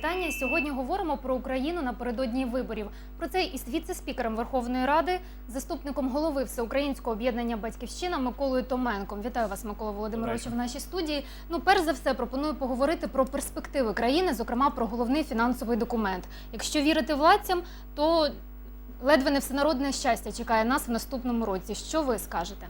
вітання. Сьогодні говоримо про Україну напередодні виборів. Про це із віце-спікером Верховної Ради, заступником голови Всеукраїнського об'єднання Батьківщина Миколою Томенком. Вітаю вас, Микола Володимировичу, в нашій студії. Ну, перш за все, пропоную поговорити про перспективи країни, зокрема про головний фінансовий документ. Якщо вірити владцям, то ледве не всенародне щастя чекає нас в наступному році. Що ви скажете?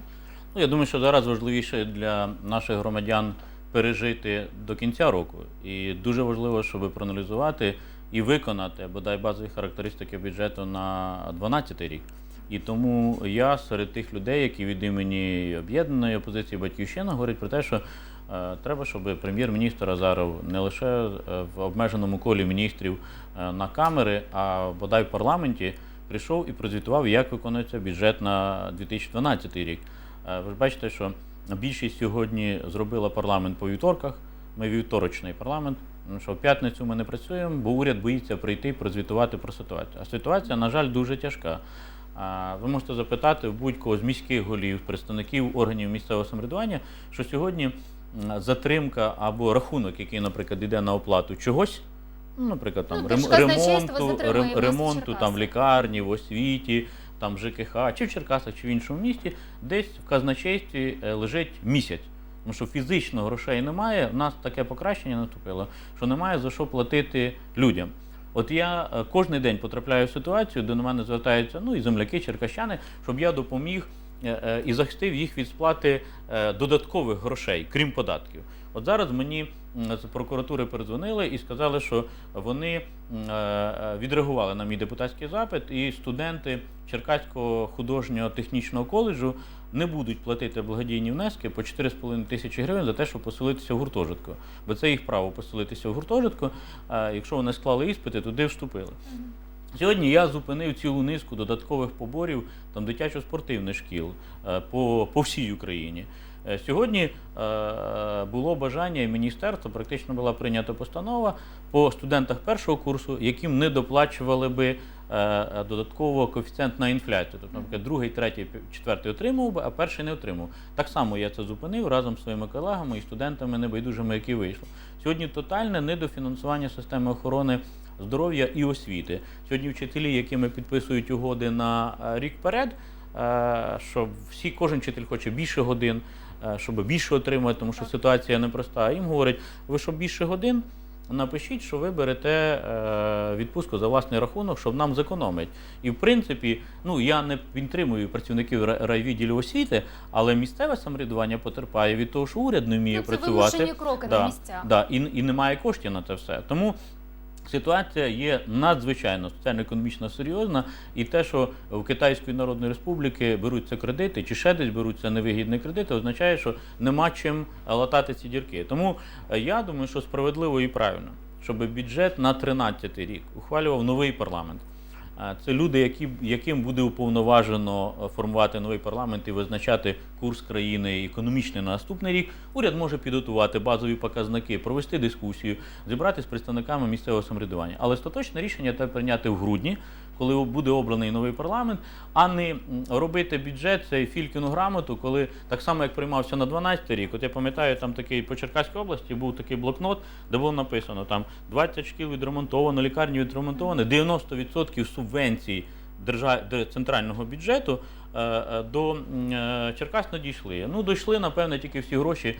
Ну, я думаю, що зараз важливіше для наших громадян пережити до кінця року. І дуже важливо, щоб проаналізувати і виконати бодай базові характеристики бюджету на 2012 рік. І тому я серед тих людей, які від імені об'єднаної опозиції Батьківщина говорять про те, що е, треба, щоб прем'єр-міністр Азаров не лише е, в обмеженому колі міністрів е, на камери, а бодай в парламенті прийшов і прозвітував, як виконується бюджет на 2012 рік. Ви ж бачите, що більшість сьогодні зробила парламент по вівторках. Ми вівторочний парламент. Що в п'ятницю ми не працюємо, бо уряд боїться прийти і прозвітувати про ситуацію. А ситуація, на жаль, дуже тяжка. Ви можете запитати в будь-кого з міських голів, представників органів місцевого самоврядування, що сьогодні затримка або рахунок, який, наприклад, йде на оплату чогось, ну, наприклад, там Ну, рем- ремонту, рем- ремонту там в лікарні, в освіті, там ЖКХ, чи в Черкасах, чи в іншому місті, десь в казначействі е, лежить місяць. Тому що фізично грошей немає, в нас таке покращення наступило, що немає за що платити людям. От я кожний кожен день потрапляю в ситуацію, де на мене звертаються ну і земляки, черкащани, щоб я допоміг е, е, і захистив їх від сплати е, додаткових грошей, крім податків. От зараз мені з прокуратури передзвонили і сказали, що вони е, е, відреагували на мій депутатський запит, і студенти Черкаського художнього технічного коледжу не будуть платити благодійні внески по 4,5 тисячі гривень за те, щоб поселитися в гуртожитку. Бо це їх право поселитися в гуртожитку. Якщо вони склали іспити, туди вступили. Сьогодні я зупинив цілу низку додаткових поборів там дитячо-спортивних шкіл е, по, по всій Україні. Е, Сьогодні е, було бажання і міністерства, практично була прийнята постанова по студентах першого курсу, яким не доплачували би додатково коефіцієнт на інфляцію. Тобто, наприклад, другий, третій, четвертий отримував би, а перший не отримав. Так само я це зупинив разом з своїми колегами і студентами небайдужими, які вийшли. Сьогодні тотальне недофінансування системи охорони здоров'я і освіти. Сьогодні вчителі, якими підписують угоди на е, рік вперед, е, що всі, кожен вчитель хоче більше годин, е, щоб більше отримати, тому що ситуація непроста. Їм говорять, ви що більше годин? Напишіть, що ви берете відпустку за власний рахунок, щоб нам зекономить. І в принципі, ну я не підтримую працівників ра- райвідділів освіти, але місцеве самоврядування потерпає від того, що уряд не вміє Ну, це працювати. вимушені кроки Да, на місцях. Да, і, і немає коштів на це все. Тому ситуація є надзвичайно соціально-економічно серйозна, і те, що в Китайської Народної Республіки беруться кредити, чи ще десь беруться невигідні кредити, означає, що нема чим латати ці дірки. Тому е, я думаю, що справедливо і правильно, щоб бюджет на 13 рік ухвалював новий парламент. Це люди, які, яким буде уповноважено е, формувати новий парламент і визначати курс країни економічний на наступний рік. Уряд може підготувати базові показники, провести дискусію, зібрати з представниками місцевого самоврядування. Але остаточне рішення треба прийняти в грудні, коли буде обраний новий парламент, а не робити бюджет цей фількіну грамоту, коли так само як приймався на 12 рік. От я пам'ятаю, там такий по Черкаській області був такий блокнот, де було написано там 20 шкіл відремонтовано, лікарні відремонтовано, 90% субвенцій держа... де- центрального бюджету е, е, до е, Черкас не дійшли. Ну, дійшли, напевне, тільки всі гроші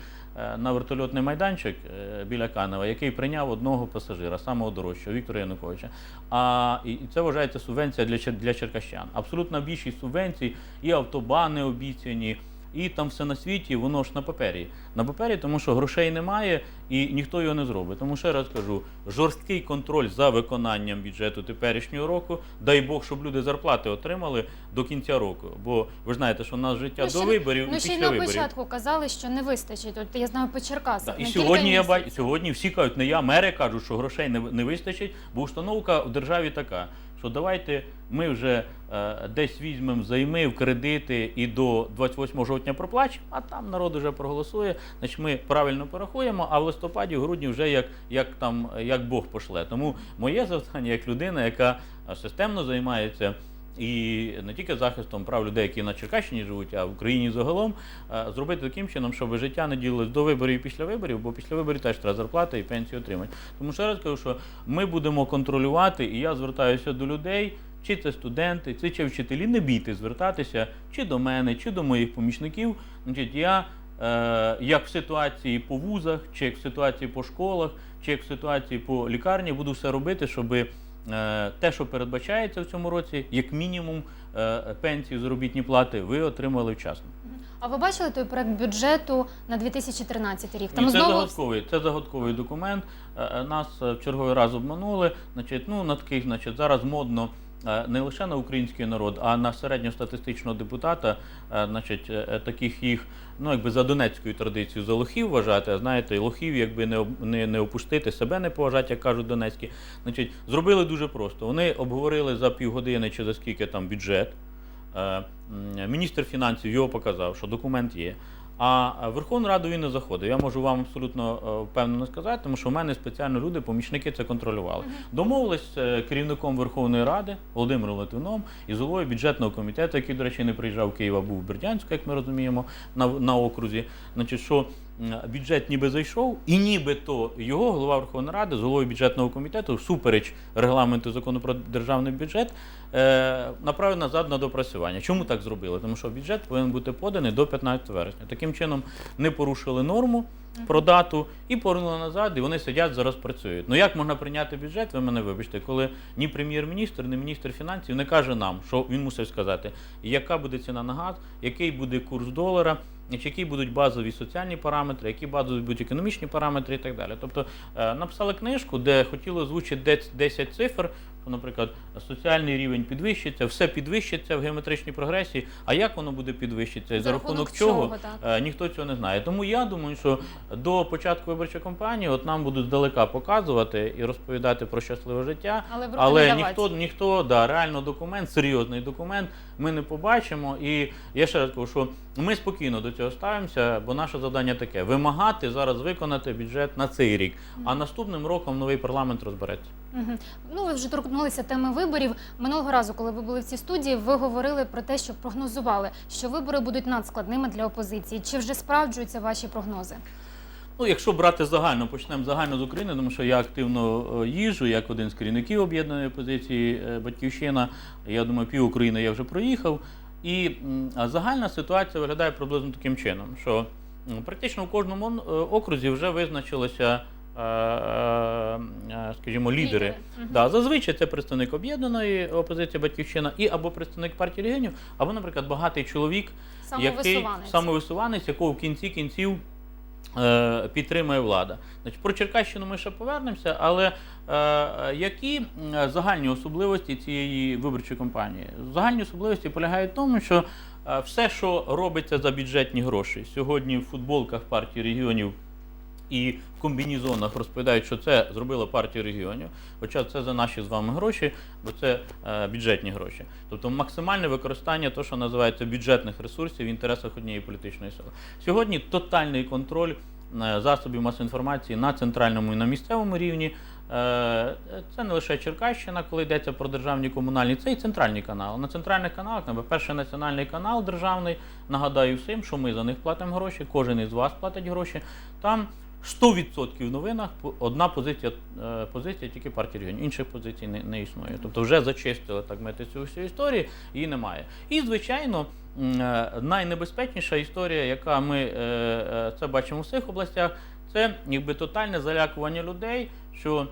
на вертольотний майданчик е, біля Канева, який прийняв одного пасажира, самого дорожчого, Віктора Януковича. А і це вважається субвенція для, для черкащан. Абсолютна більшість субвенцій, і автобани обіцяні. І там все на світі, воно ж на папері. На папері, тому що грошей немає і ніхто його не зробить. Тому ще раз кажу: жорсткий контроль за виконанням бюджету теперішнього року. Дай Бог, щоб люди зарплати отримали до кінця року. Бо ви ж знаєте, що у нас життя Ну, до виборів Ну і ще й на початку казали, що не вистачить. От я знаю по Черкасах. Да, і сьогодні я бачу, сьогодні всі кажуть, не я, мери кажуть, що грошей не, не вистачить, бо установка в державі така, що давайте ми вже е, десь візьмемо займи в кредити і до 28 жовтня проплачемо, а там народ вже проголосує. Значить, ми правильно порахуємо, а в листопаді, в грудні вже як, як там як Бог пошле. Тому моє завдання як людина, яка системно займається і не тільки захистом прав людей, які на Черкащині живуть, а в Україні загалом, зробити таким чином, щоб життя не ділилось до виборів і після виборів, бо після виборів теж треба зарплати і пенсію отримати. Тому ще раз кажу, що ми будемо контролювати, і я звертаюся до людей. Чи це студенти, чи це вчителі, не бійте звертатися чи до мене, чи до моїх помічників. Значить, я е, як в ситуації по вузах, чи як в ситуації по школах, чи як в ситуації по лікарні, буду все робити, щоб е, те, що передбачається в цьому році, як мінімум е, пенсії, заробітні плати, ви отримали вчасно. А ви бачили той проект бюджету на 2013 рік? Там Ні, це знову загадковий, це загадковий документ. Е, е, Нас е, в черговий раз обманули. Значить, ну на таких, значить, зараз модно. Е, Не лише на український народ, а на середньостатистичного депутата, е, значить, е, таких їх, ну якби за донецькою традицією, за лохів вважати, а знаєте, лохів якби не, не, не опустити, себе не поважати, як кажуть донецькі. Значить, зробили дуже просто. Вони обговорили за півгодини чи за скільки там бюджет. Міністр фінансів його показав, що документ є. А в Верховну Раду він не заходив. Я можу вам абсолютно е, впевнено сказати, тому що в мене спеціально люди, помічники це контролювали. Домовились з е, керівником Верховної Ради Володимиром Литвином і головою бюджетного комітету, який, до речі, не приїжджав в Київ, а був в Бердянську, як ми розуміємо, на, на окрузі. Значить, що бюджет ніби зайшов, і нібито його голова Верховної Ради з головою бюджетного комітету, всупереч регламенту закону про державний бюджет, е, направив назад на допрацювання. Чому так зробили? Тому що бюджет повинен бути поданий до 15 вересня. Таким чином не порушили норму про дату і повернули назад, і вони сидять зараз працюють. Ну як можна прийняти бюджет? Ви мене вибачте, коли ні прем'єр-міністр, ні міністр фінансів не каже нам, що він мусив сказати, яка буде ціна на газ, який буде курс долара. Які будуть базові соціальні параметри, які базові будуть економічні параметри і так далі. Тобто е, написали книжку, де хотіли озвучити 10 цифр, що, наприклад, соціальний рівень підвищиться, все підвищиться в геометричній прогресії. А як воно буде підвищитися і за, рахунок чого, так? е, ніхто цього не знає. Тому я думаю, що до початку виборчої кампанії от нам будуть здалека показувати і розповідати про щасливе життя. Але, Але ніхто, ніхто, да, реально документ, серйозний документ, ми не побачимо. І я ще раз кажу, що ми спокійно до цього ставимося, бо наше завдання таке: вимагати зараз виконати бюджет на цей рік. А наступним роком новий парламент розбереться. Ну, ви вже торкнулися теми виборів. Минулого разу, коли ви були в цій студії, ви говорили про те, що прогнозували, що вибори будуть надскладними для опозиції. Чи вже справджуються ваші прогнози? Ну, якщо брати загально, почнемо загально з України, тому що я активно е, їжджу, як один з керівників об'єднаної опозиції е, Батьківщина. Я думаю, пів України я вже проїхав. І загальна ситуація виглядає приблизно таким чином, що практично в кожному е, окрузі вже визначилися, скажімо, лідери. Мгм. Да, зазвичай це представник об'єднаної опозиції Батьківщина і або представник партії регіонів, або, наприклад, багатий чоловік, який Самовисуванець. якого в кінці кінців підтримує влада. Значить, про Черкащину ми ще повернемося, але е, які загальні особливості цієї виборчої кампанії? Загальні особливості полягають в тому, що е, все, що робиться за бюджетні гроші, сьогодні в футболках партії регіонів. І в комбінізонах розповідають, що це зробила партія регіонів, хоча це за наші з вами гроші, бо це е, бюджетні гроші. Тобто максимальне використання того, що називається бюджетних ресурсів в інтересах однієї політичної сили. Сьогодні тотальний контроль е, засобів масової інформації на центральному і на місцевому рівні. Е, Це не лише Черкащина, коли йдеться про державні комунальні, це і центральні канали. На центральних каналах, наприклад, перший національний канал державний, нагадаю всім, що ми за них платимо гроші, кожен із вас платить гроші. Там 100% в новинах одна позиція, е, позиція тільки партії регіонів, інших позицій не, не існує. Тобто вже зачистили так мати цю всю історію, її немає. І, звичайно, е, найнебезпечніша історія, яка ми е, це бачимо у всіх областях, це якби тотальне залякування людей, що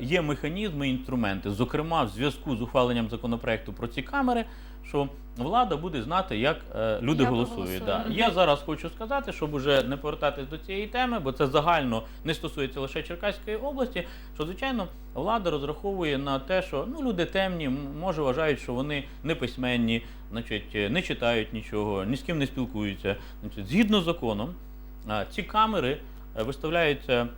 є механізми, інструменти, зокрема в зв'язку з ухваленням законопроекту про ці камери, що влада буде знати, як е, люди Як голосують. голосують. Да. Я зараз хочу сказати, щоб уже не повертатись до цієї теми, бо це загально не стосується лише Черкаської області. Що звичайно влада розраховує на те, що ну люди темні, може вважають, що вони не письменні, значить, е, не читають нічого, ні з ким не спілкуються. Значить, згідно з законом, ці камери е, виставляються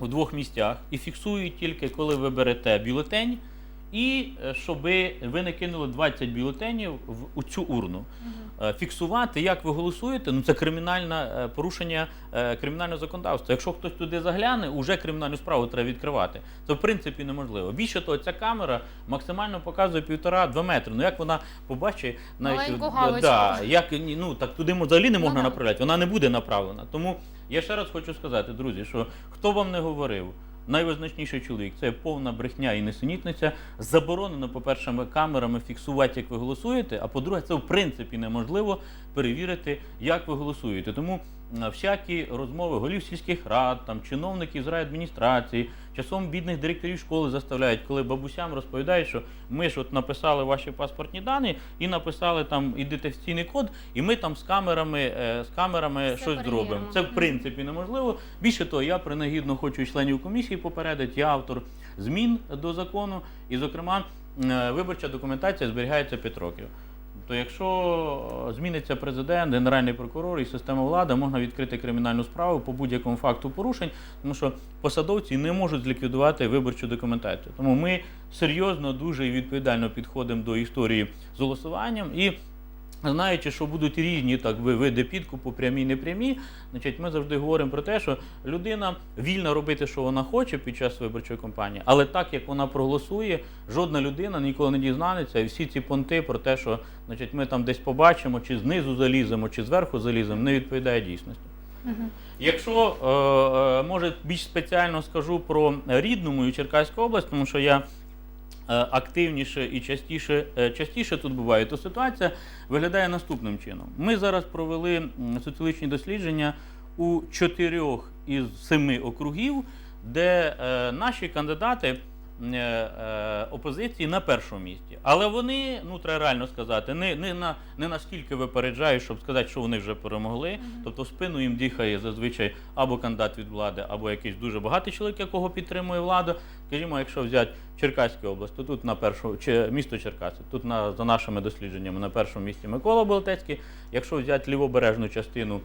у двох місцях і фіксують тільки, коли ви берете бюлетень і е, щоб ви не кинули 20 бюлетенів в у цю урну. Е, Фіксувати, як ви голосуєте, ну це кримінальне порушення е, кримінального законодавства. Якщо хтось туди загляне, уже кримінальну справу треба відкривати. Це в принципі неможливо. Більше того, ця камера максимально показує півтора-два метри. Ну як вона побачить е, да, як ну так туди взагалі не Ну, можна да. направляти, вона не буде направлена. Тому я ще раз хочу сказати, друзі, що хто вам не говорив. Найвизначніший чоловік це повна брехня і несенітниця. Заборонено, по-перше, камерами фіксувати, як ви голосуєте. А по-друге, це в принципі неможливо перевірити, як ви голосуєте. Тому всякі розмови голів сільських рад, там чиновників з райадміністрації, часом бідних директорів школи заставляють, коли бабусям розповідають, що ми ж от написали ваші паспортні дані і написали там ідентифікаційний код, і ми там з камерами, е, з камерами Все щось зробимо. Це в принципі неможливо. Більше того, я принагідно хочу членів комісії попередити, я автор змін до закону, і, зокрема, е, виборча документація зберігається 5 років. То якщо е, зміниться президент, генеральний прокурор і система влади, можна відкрити кримінальну справу по будь-якому факту порушень, тому що посадовці не можуть зліквідувати виборчу документацію. Тому ми серйозно, дуже і відповідально підходимо до історії з голосуванням і. Знаючи, що будуть різні так види підкупу, прямі, непрямі, значить, ми завжди говоримо про те, що людина вільна робити, що вона хоче під час виборчої кампанії, але так як вона проголосує, жодна людина ніколи не дізнається, і всі ці понти про те, що значить, ми там десь побачимо, чи знизу заліземо, чи зверху заліземо, не відповідає дійсності. Якщо е, е, може більш спеціально скажу про рідну мою Черкаську область, тому що я активніше і частіше, е, частіше тут буває, то ситуація виглядає наступним чином. Ми зараз провели соціологічні дослідження у чотирьох із семи округів, де е, наші кандидати е, е, опозиції на першому місці. Але вони, ну треба реально сказати, не, не, на, не наскільки випереджають, щоб сказати, що вони вже перемогли. Тобто в спину їм дихає зазвичай або кандидат від влади, або якийсь дуже багатий чоловік, якого підтримує влада. Скажімо, якщо взяти Черкаську область, то тут на першому чи місто Черкаси, тут на за нашими дослідженнями на першому місці Микола Болотецький. Якщо взяти лівобережну частину е,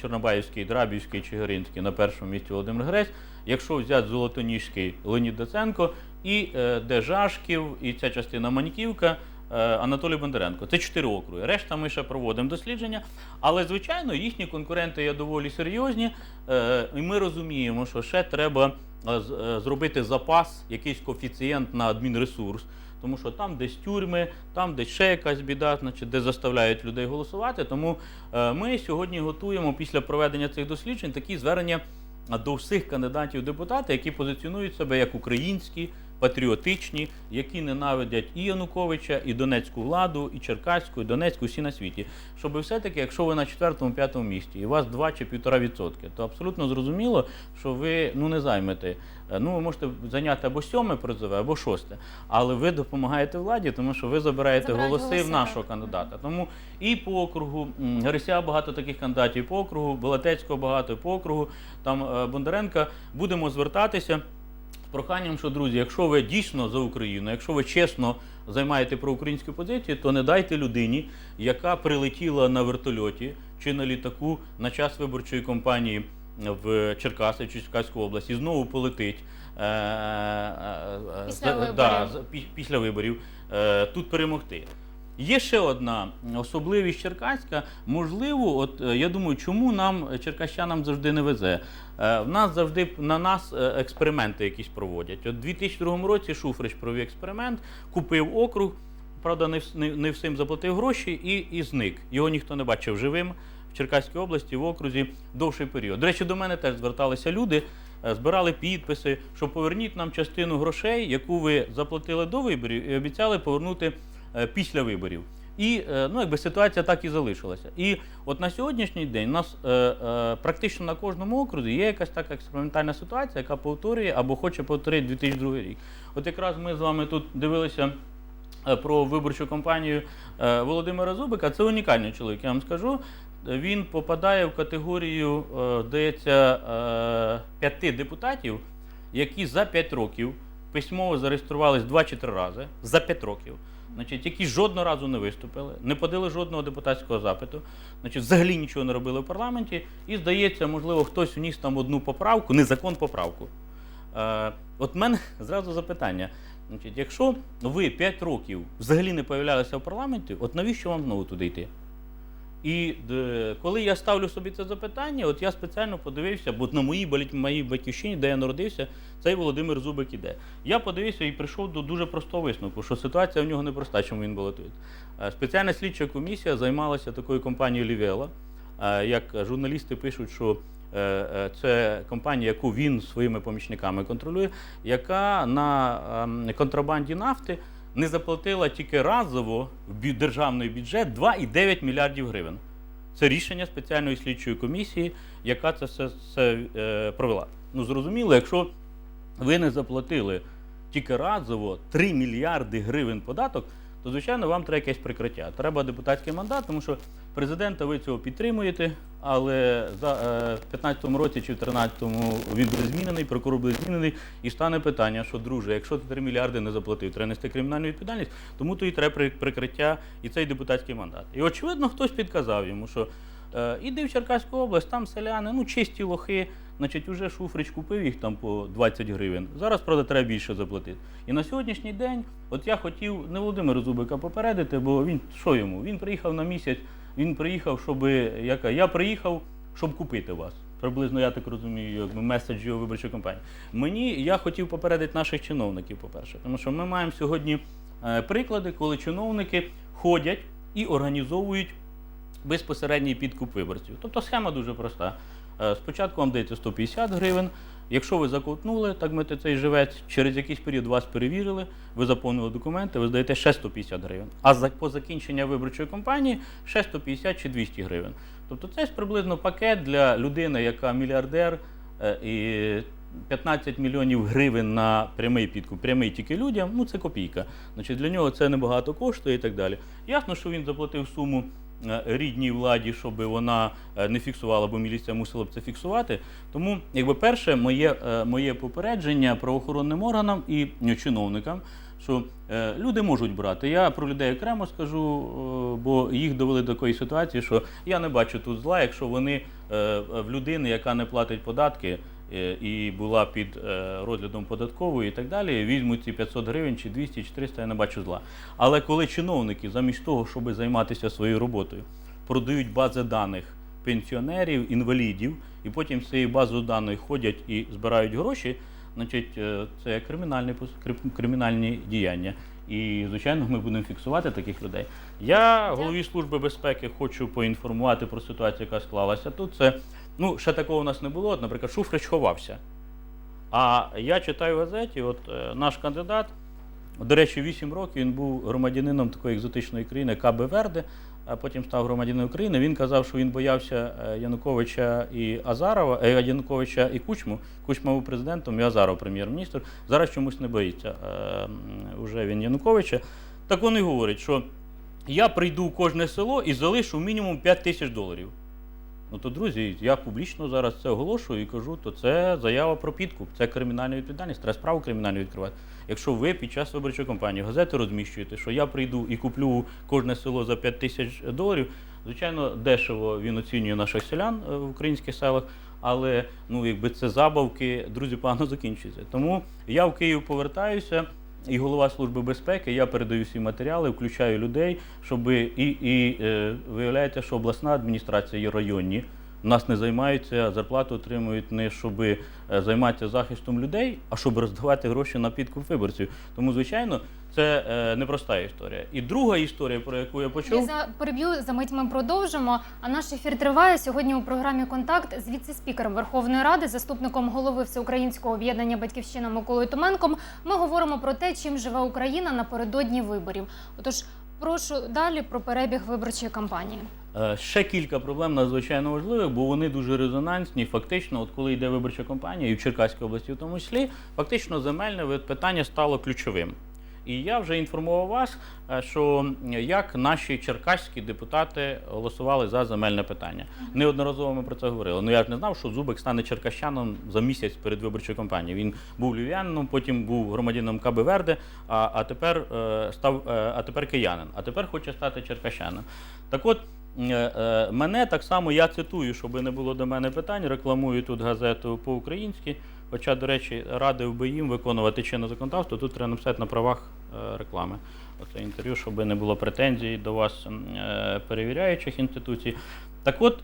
Чорнобаївський, Драбівський, Чигиринський на першому місці Володимир Грець. Якщо взяти Золотоніжський Леонід Даценко і е, де Жашків, і ця частина Маньківка. е, Анатолій Бондаренко. Це чотири округи. Решта ми ще проводимо дослідження. Але, звичайно, їхні конкуренти є доволі серйозні. е, І ми розуміємо, що ще треба е, е, зробити запас, якийсь коефіцієнт на адмінресурс. Тому що там десь тюрми, там десь ще якась біда, значить, де заставляють людей голосувати. Тому е, ми сьогодні готуємо після проведення цих досліджень такі звернення до всіх кандидатів депутатів, які позиціонують себе як українські, патріотичні, які ненавидять і Януковича, і Донецьку владу, і Черкаську, і Донецьку, всі на світі. Щоб все-таки, якщо ви на четвертому, п'ятому місці, і у вас 2 чи півтора відсотки, то абсолютно зрозуміло, що ви ну не займете. Е, Ну, ви можете зайняти або сьоме призове, або шосте, але ви допомагаєте владі, тому що ви забираєте Забирають голоси, голоси, в нашого кандидата. Тому і по округу Грися багато таких кандидатів, і по округу Белотецького багато, і по округу там е, Бондаренка будемо звертатися з проханням, що друзі, якщо ви дійсно за Україну, якщо ви чесно займаєте проукраїнську позицію, то не дайте людині, яка прилетіла на вертольоті чи на літаку на час виборчої кампанії в Черкаси чи Черкаську область і знову полетить. е, е, е, Після виборів. да, після виборів тут перемогти. Є ще одна особливість Черкаська. Можливо, от е, я думаю, чому нам е, черкащанам завжди не везе. Е, В нас завжди на нас експерименти якісь проводять. От у 2002 році Шуфрич провів експеримент, купив округ. Правда, не, не, не всім заплатив гроші і, і зник. Його ніхто не бачив живим в Черкаській області в окрузі довший період. До речі, до мене теж зверталися люди, збирали підписи, що поверніть нам частину грошей, яку ви заплатили до виборів, і обіцяли повернути після виборів. І е, ну, якби ситуація так і залишилася. І от на сьогоднішній день у нас е, е, практично на кожному окрузі є якась така експериментальна ситуація, яка повторює або хоче повторити 2002 рік. От якраз ми з вами тут дивилися е, про виборчу кампанію е, Володимира Зубика. Це унікальний чоловік, я вам скажу. Він попадає в категорію, е, здається, е, п'яти депутатів, які за п'ять років письмово зареєструвались два чи три рази за п'ять років. Значить, які жодного разу не виступили, не подали жодного депутатського запиту, значить, взагалі нічого не робили в парламенті. І здається, можливо, хтось вніс там одну поправку, не закон поправку. Е, от мене зразу запитання: Значить, якщо ви 5 років взагалі не появлялися в парламенті, от навіщо вам знову туди йти? І е, коли я ставлю собі це запитання, от я спеціально подивився, бо на моїй, моїй батьківщині, де я народився, цей Володимир Зубик іде. Я подивився і прийшов до дуже простого висновку, що ситуація в нього непроста, чому він балотує. Е, Спеціальна слідча комісія займалася такою компанією Лівела. Як журналісти пишуть, що е, е, це компанія, яку він своїми помічниками контролює, яка на ем, контрабанді нафти не заплатила тільки разово в державний бюджет 2,9 мільярдів гривень. Це рішення спеціальної слідчої комісії, яка це все, все е, провела. Ну зрозуміло, якщо ви не заплатили тільки разово 3 мільярди гривень податок, то звичайно вам треба якесь прикриття. Треба депутатський мандат, тому що президента ви цього підтримуєте, але за е, 15-му році чи в 13-му він буде змінений, прокурор буде змінений, і стане питання, що друже, якщо ти 3 мільярди не заплатив, треба нести кримінальну відповідальність, тому то і треба прикриття і цей депутатський мандат. І очевидно, хтось підказав йому, що е, іди в Черкаську область, там селяни, ну чисті лохи. Значить, уже Шуфрич купив їх там по 20 гривень. Зараз, правда, треба більше заплатити. І на сьогоднішній день, от я хотів не Володимира Зубика попередити, бо він що йому? Він приїхав на місяць, він приїхав, щоб яка я приїхав, щоб купити вас. Приблизно я так розумію, якби меседж його виборчої кампанії. Мені я хотів попередити наших чиновників, по-перше, тому що ми маємо сьогодні е, приклади, коли чиновники ходять і організовують безпосередній підкуп виборців. Тобто схема дуже проста. Е, Спочатку вам дається 150 гривень. Якщо ви заковтнули, так мити цей живець, через якийсь період вас перевірили, ви заповнили документи, ви здаєте ще 150 гривень. А по закінчення виборчої кампанії ще 150 чи 200 гривень. Тобто це приблизно пакет для людини, яка мільярдер е, і 15 мільйонів гривень на прямий підкуп, прямий тільки людям, ну це копійка. Значить, для нього це небагато коштує і так далі. Ясно, що він заплатив суму рідній владі, щоб вона е, не фіксувала, бо міліція мусила б це фіксувати. Тому, якби перше, моє, е, моє попередження правоохоронним органам і е, чиновникам, що е, люди можуть брати. Я про людей окремо скажу, е, бо їх довели до такої ситуації, що я не бачу тут зла, якщо вони е, в людини, яка не платить податки. Е, І була під е, розглядом податкової і так далі, візьмуть ці 500 гривень чи 200, чи 300, я не бачу зла. Але коли чиновники, замість того, щоб займатися своєю роботою, продають бази даних пенсіонерів, інвалідів, і потім з цією базою даних ходять і збирають гроші, значить, е, це кримінальні, кримінальні діяння. І, звичайно, ми будемо фіксувати таких людей. Я голові служби безпеки хочу поінформувати про ситуацію, яка склалася тут. Це ну ще такого у нас не було. Наприклад, Шуфрич ховався. А я читаю в газеті, от е, наш кандидат, до речі, 8 років він був громадянином такої екзотичної країни Кабе Верде, а потім став громадянином України. Він казав, що він боявся е, Януковича і Азарова, е, Януковича і Кучму. Кучма був президентом і Азаров прем'єр-міністр. Зараз чомусь не боїться е, м, уже він Януковича. Так вони говорять, що я прийду в кожне село і залишу мінімум 5 тисяч доларів. Ну то, друзі, я публічно зараз це оголошую і кажу, то це заява про підкуп, це кримінальна відповідальність, треба справу кримінальну відкривати. Якщо ви під час виборчої кампанії газети розміщуєте, що я прийду і куплю кожне село за 5 тисяч доларів, звичайно, дешево він оцінює наших селян е, в українських селах, але ну, якби це забавки, друзі, погано закінчується. Тому я в Київ повертаюся. І голова служби безпеки, я передаю всі матеріали, включаю людей, щоб і, і е, виявляється, що обласна адміністрація є районні. Нас не займаються, зарплату отримують не щоб е, займатися захистом людей, а щоб роздавати гроші на підкуп виборців. Тому, звичайно, це е, непроста історія. І друга історія, про яку я Я почув, за переб'ю за мить ми продовжимо. А наш ефір триває сьогодні у програмі Контакт з віце-спікером Верховної Ради, заступником голови Всеукраїнського об'єднання Батьківщина Миколою Томенком. Ми говоримо про те, чим живе Україна напередодні виборів. Отож, прошу далі про перебіг виборчої кампанії. Е, Ще кілька проблем надзвичайно важливих, бо вони дуже резонансні. Фактично, от коли йде виборча кампанія, і в Черкаській області в тому числі, фактично земельне питання стало ключовим. І я вже інформував вас, е, що як наші черкаські депутати голосували за земельне питання. Неодноразово ми про це говорили. Ну я ж не знав, що Зубик стане черкащаном за місяць перед виборчою кампанією. Він був львів'янином, потім був громадянином Каби Верде, а, а тепер е, став а тепер киянин, а тепер хоче стати черкащаном. Так от. Е, е, Мене так само я цитую, щоб не було до мене питань. Рекламую тут газету по-українськи. Хоча, до речі, радив би їм виконувати чинне законодавство, тут треба написати на правах е, реклами. Оце інтерв'ю, щоб не було претензій до вас перевіряючих інституцій. Так от,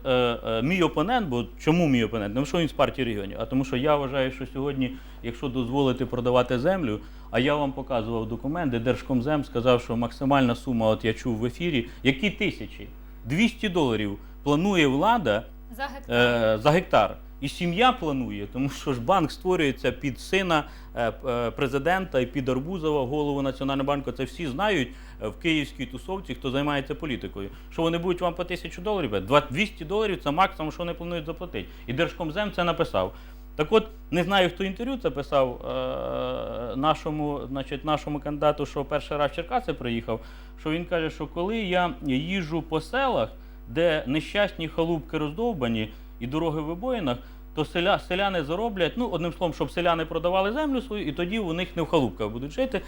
мій опонент, бо чому мій опонент? Не тому, що він з партії регіонів, а тому, що я вважаю, що сьогодні, якщо дозволити продавати землю, а я вам показував документ, де Держкомзем сказав, що максимальна сума, от я чув в ефірі, які тисячі? 200 доларів планує влада За гектар. е, за гектар. І сім'я планує, тому що ж банк створюється під сина е, е, президента і під Арбузова, голову Національного банку. Це всі знають е, в київській тусовці, хто займається політикою. Що вони будуть вам по тисячу доларів? брати? 200 доларів це максимум, що вони планують заплатити. І Держкомзем це написав. Так от, не знаю, хто інтерв'ю це писав е, нашому, значить, нашому кандидату, що перший раз в Черкаси приїхав, що він каже, що коли я їжджу по селах, де нещасні халупки роздовбані і дороги в вибоїнах, то селя, селяни зароблять, ну, одним словом, щоб селяни продавали землю свою, і тоді у них не в халупках будуть жити.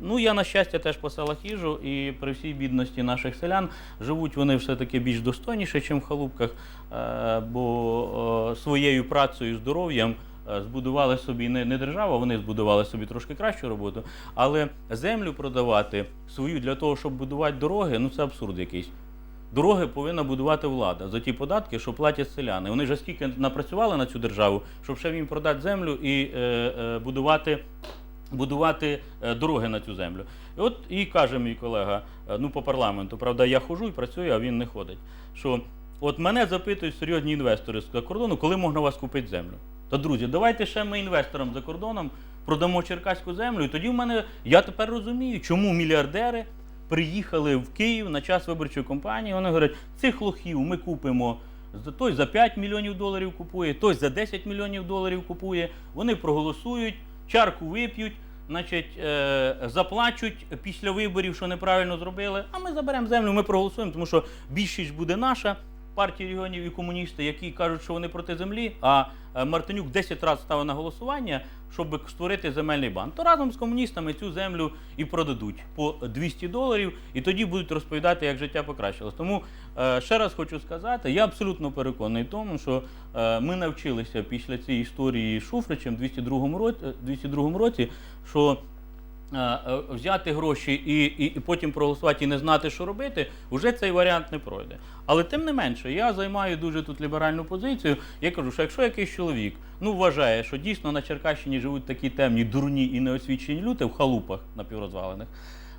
Ну, я, на щастя, теж по селах їжу, і при всій бідності наших селян живуть вони все-таки більш достойніше, ніж в халупках, е, бо своєю працею, здоров'ям е, збудували собі не, не держава, вони збудували собі трошки кращу роботу, але землю продавати свою для того, щоб будувати дороги, ну це абсурд якийсь. Дороги повинна будувати влада за ті податки, що платять селяни. Вони ж скільки напрацювали на цю державу, щоб ще їм продати землю і е, е, будувати, будувати е, дороги на цю землю. І от і каже мій колега, е, ну по парламенту, правда, я хожу і працюю, а він не ходить. Що от мене запитують серйозні інвестори з кордону, коли можна у вас купити землю. Та друзі, давайте ще ми інвесторам за кордоном продамо черкаську землю. І тоді в мене я тепер розумію, чому мільярдери приїхали в Київ на час виборчої кампанії. Вони говорять, цих лохів ми купимо. Той за 5 мільйонів доларів купує, той за 10 мільйонів доларів купує. Вони проголосують, чарку вип'ють, значить, е, заплачуть після виборів, що неправильно зробили. А ми заберемо землю, ми проголосуємо, тому що більшість буде наша. Партії регіонів і комуністи, які кажуть, що вони проти землі, а Мартинюк 10 разів ставив на голосування, щоб створити земельний банк. То разом з комуністами цю землю і продадуть по 200 доларів, і тоді будуть розповідати, як життя покращилось. Тому е, ще раз хочу сказати, я абсолютно переконаний тому, що е, ми навчилися після цієї історії з Шуфричем в 202 році, 202 році, що е, е, взяти гроші і, і, і потім проголосувати і не знати, що робити, вже цей варіант не пройде. Але тим не менше, я займаю дуже тут ліберальну позицію. Я кажу, що якщо якийсь чоловік ну, вважає, що дійсно на Черкащині живуть такі темні, дурні і неосвічені люди в халупах напіврозвалених,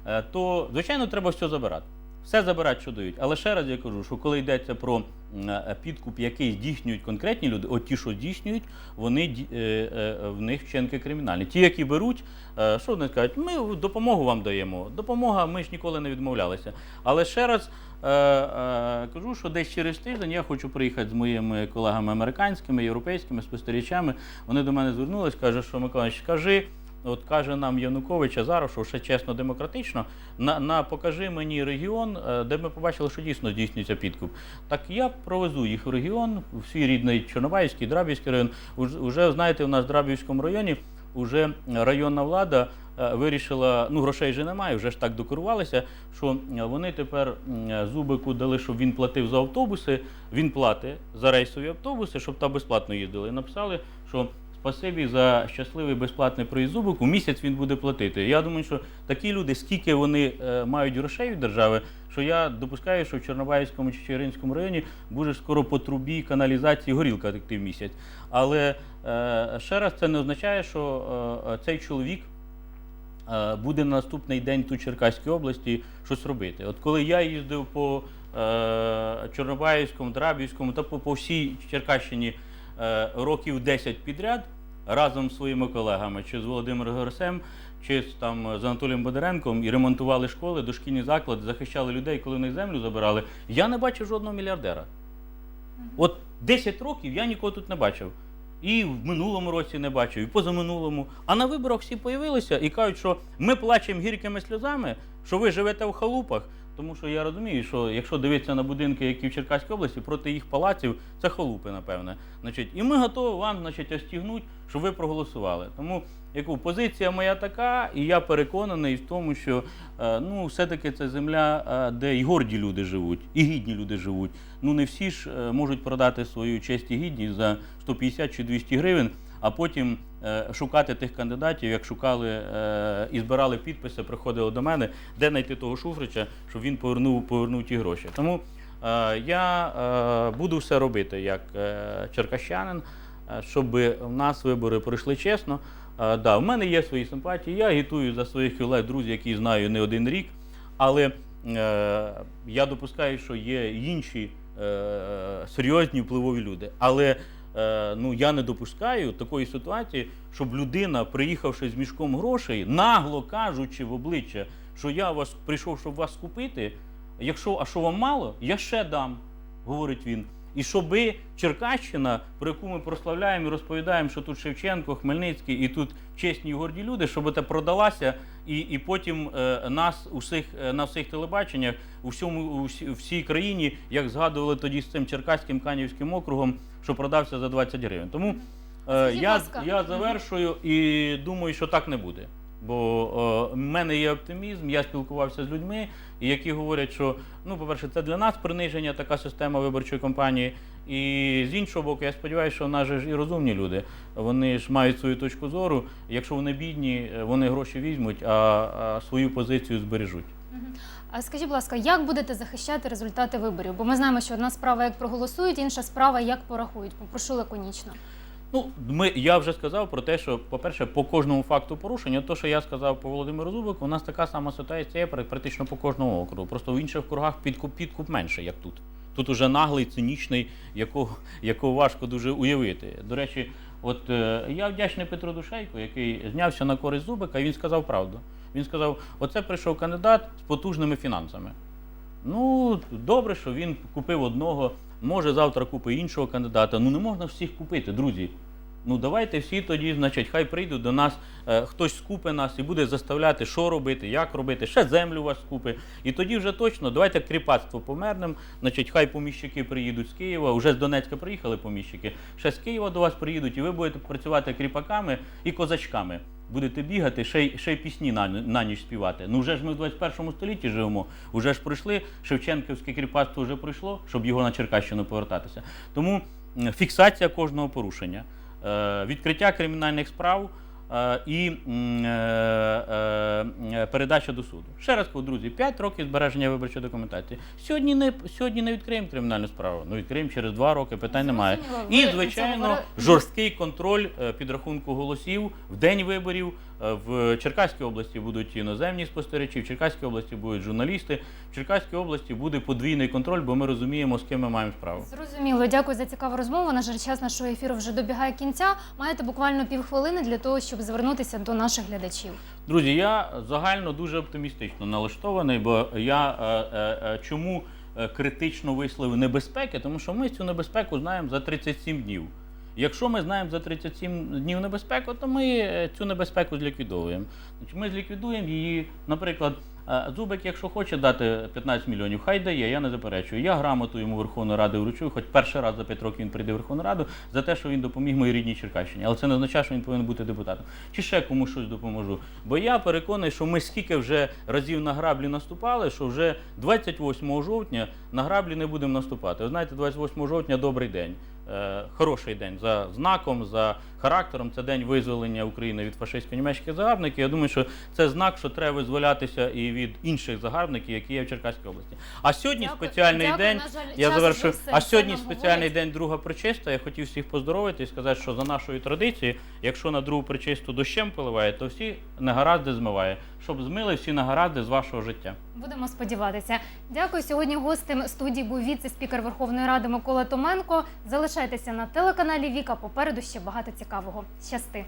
е, то звичайно треба все забирати. Все забирати, що дають. Але ще раз я кажу, що коли йдеться про е, підкуп, який здійснюють конкретні люди, от ті, що здійснюють, вони е, е, в них вчинки кримінальні. Ті, які беруть, що вони кажуть, ми допомогу вам даємо. Допомога, ми ж ніколи не відмовлялися. Але ще раз кажу, що десь через тиждень я хочу приїхати з моїми колегами американськими, європейськими спостерігачами. Вони до мене звернулись, кажуть, що Миколаївич, скажи. От каже нам Янукович Азаров, що ще чесно демократично, на, на покажи мені регіон, е, де ми побачили, що дійсно здійснюється підкуп. Так я провезу їх в регіон, в свій рідний Чорнобайський, Драбівський район. Уж- Уже знаєте, у нас в Драбівському районі вже районна влада е, вирішила, ну грошей вже немає, вже ж так докерувалися, що е, вони тепер Зубику дали, щоб він платив за автобуси. Він платить за рейсові автобуси, щоб там безплатно їздили. Написали, що спасибі за щасливий безплатний проїзд Зубику, місяць він буде платити. Я думаю, що такі люди, скільки вони е, мають грошей від держави, що я допускаю, що в Чорнобаївському чи Чигиринському районі буде скоро по трубі каналізації горілка текти в місяць. Але е, ще раз це не означає, що е, цей чоловік буде на наступний день тут Черкаській області щось робити. От коли я їздив по е, Чорнобаївському, Драбівському та по, по всій Черкащині років 10 підряд разом з своїми колегами, чи з Володимиром Горсем, чи з, там, з Анатолієм Бондаренком, і ремонтували школи, дошкільні заклади, захищали людей, коли в них землю забирали, я не бачив жодного мільярдера. От 10 років я нікого тут не бачив. І в минулому році не бачив, і позаминулому. А на виборах всі появилися і кажуть, що ми плачемо гіркими сльозами, що ви живете в халупах. Тому що я розумію, що якщо дивитися на будинки, які в Черкаській області, проти їх палаців, це халупи, напевне. Значить, і ми готові вам значить, остігнути, щоб ви проголосували. Тому яку позиція моя така, і я переконаний в тому, що е, ну, все-таки це земля, е, де і горді люди живуть, і гідні люди живуть. Ну не всі ж е, можуть продати свою честь і гідність за 150 чи 200 гривень. а потім шукати тих кандидатів, як шукали е, і збирали підписи, приходили до мене, де знайти того Шуфрича, щоб він повернув, повернув ті гроші. Тому е, я е, буду все робити як е, черкащанин, е, щоб в нас вибори пройшли чесно. Е, да, в мене є свої симпатії. Я агітую за своїх колег, друзів, які знаю не один рік. Але е, я допускаю, що є інші е, серйозні впливові люди. Але е, ну, я не допускаю такої ситуації, щоб людина, приїхавши з мішком грошей, нагло кажучи в обличчя, що я вас прийшов, щоб вас купити. Якщо, а що вам мало, я ще дам, говорить він. І щоби Черкащина, про яку ми прославляємо і розповідаємо, що тут Шевченко, Хмельницький і тут чесні і горді люди, щоб це продалася, і, і потім е, нас усіх е, на всіх телебаченнях у всьому у всі- всій країні, як згадували тоді з цим Черкаським Канівським округом, що продався за 20 гривень. Тому е, я, я завершую і думаю, що так не буде. Бо е, в мене є оптимізм, я спілкувався з людьми, які говорять, що ну, по-перше, це для нас приниження, така система виборчої кампанії. І з іншого боку, я сподіваюся, що в нас ж і розумні люди. Вони ж мають свою точку зору. Якщо вони бідні, е, вони гроші візьмуть, а, свою позицію збережуть. А скажіть, будь ласка, як будете захищати результати виборів? Бо ми знаємо, що одна справа, як проголосують, інша справа, як порахують. Попрошу лаконічно. Ну, ми, я вже сказав про те, що, по-перше, по кожному факту порушення, то, що я сказав по Володимиру Зубику, у нас така сама ситуація є практично по кожному округу. Просто в інших округах підкуп, підкуп менше, як тут. Тут уже наглий, цинічний, якого, якого важко дуже уявити. До речі, от е, я вдячний Петру Душейку, який знявся на користь Зубика, і він сказав правду. Він сказав: оце прийшов кандидат з потужними фінансами. Ну, добре, що він купив одного, може завтра купить іншого кандидата. Ну не можна всіх купити, друзі. Ну давайте всі тоді, значить, хай прийдуть до нас, е, хтось скупить нас і буде заставляти, що робити, як робити, ще землю вас скупить. І тоді вже точно давайте кріпацтво помернем. Значить, хай поміщики приїдуть з Києва. Уже з Донецька приїхали поміщики. Ще з Києва до вас приїдуть, і ви будете працювати кріпаками і козачками. Будете бігати, ще й, ще й пісні на, на ніч співати. Ну вже ж ми в 21 столітті живемо. Уже ж пройшли. Шевченківське кріпацтво вже пройшло, щоб його на Черкащину повертатися. Тому фіксація кожного порушення, відкриття кримінальних справ. е, І е, е, е, передача до суду. Ще раз кажу, друзі, 5 років збереження виборчої документації. Сьогодні не сьогодні не відкриємо кримінальну справу. Ну відкриємо через 2 роки, питань немає. І звичайно, жорсткий контроль е, підрахунку голосів в день виборів. Е, В Черкаській області будуть іноземні спостерігачі, в Черкаській області будуть журналісти. В Черкаській області буде подвійний контроль, бо ми розуміємо, з ким ми маємо справу. Зрозуміло, дякую за цікаву розмову. На жаль, час нашого ефіру вже добігає кінця. Маєте буквально півхвилини для того, щоб звернутися до наших глядачів. Друзі, я загально дуже оптимістично налаштований, бо я е, е, чому критично висловив небезпеки, тому що ми цю небезпеку знаємо за 37 днів. Якщо ми знаємо за 37 днів небезпеку, то ми е, цю небезпеку зліквідовуємо. Ми зліквідуємо її, наприклад, е, Зубик, якщо хоче дати 15 мільйонів, хай дає, я не заперечую. Я грамоту йому Верховної Ради вручую, хоч перший раз за 5 років він прийде в Верховну Раду за те, що він допоміг моїй рідній Черкащині. Але це не означає, що він повинен бути депутатом. Чи ще комусь щось допоможу. Бо я переконаний, що ми скільки вже разів на граблі наступали, що вже 28 жовтня на граблі не будемо наступати. Ви знаєте, 28 жовтня добрий день. Е, хороший день за знаком, за характером. Це день визволення України від фашистсько-німецьких загарбників. Я думаю, що це знак, що треба визволятися і від інших загарбників, які є в Черкаській області. А сьогодні Дякую. спеціальний Дякую. день. Жаль, Я час завершую. А сьогодні спеціальний говорить. день друга причиста. Я хотів всіх поздоровити і сказати, що за нашою традицією, якщо на другу причисту дощем поливає, то всі негаразди змиває, щоб змили всі негаразди з вашого життя. Будемо сподіватися. Дякую. Сьогодні гостем студії був віце-спікер Верховної Ради Микола Томенко. Залишайтеся на телеканалі Віка. Попереду ще багато цікавого. Щасти.